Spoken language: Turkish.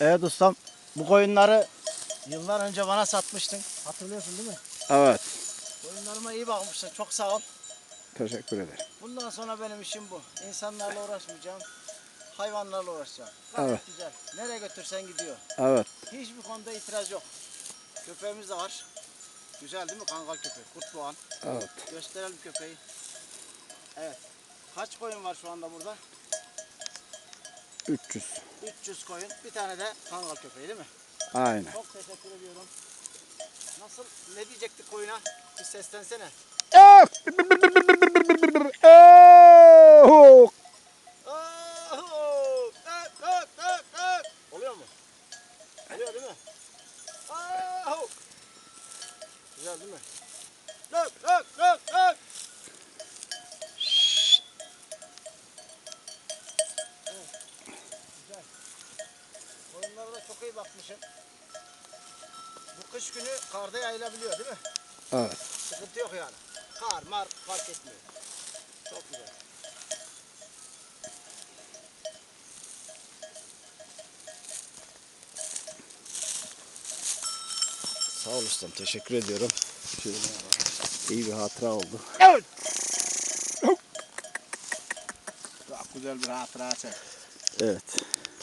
Evet ustam. Bu koyunları yıllar önce bana satmıştın. Hatırlıyorsun değil mi? Evet. Koyunlarıma iyi bakmışsın. Çok sağ ol. Teşekkür ederim. Bundan sonra benim işim bu. İnsanlarla uğraşmayacağım. Hayvanlarla uğraşacağım. Gayet Evet. güzel. Nereye götürsen gidiyor. Evet. Hiçbir konuda itiraz yok. Köpeğimiz de var. Güzel değil mi kangal köpek? Kurt boğan. Evet. Gösterelim köpeği. Evet. Kaç koyun var şu anda burada? 300. 300 koyun. Bir tane de kangal köpeği değil mi? Aynen. Çok teşekkür ediyorum. Nasıl? Ne diyecektik koyuna? Bir seslensene. Oluyor mu? Oluyor değil mi? Güzel değil mi? Tak, tak, tak, tak. Evet, Güzel. Koyunlara da çok iyi bakmışım. Bu kış günü karda yayılabiliyor değil mi? Evet. Sıkıntı yok yani. Kar, mar fark etmiyor. Çok güzel. Sağ ol ustam. Teşekkür ediyorum. İyi bir hatıra oldu. Evet. Çok güzel bir hatıra çek. Evet.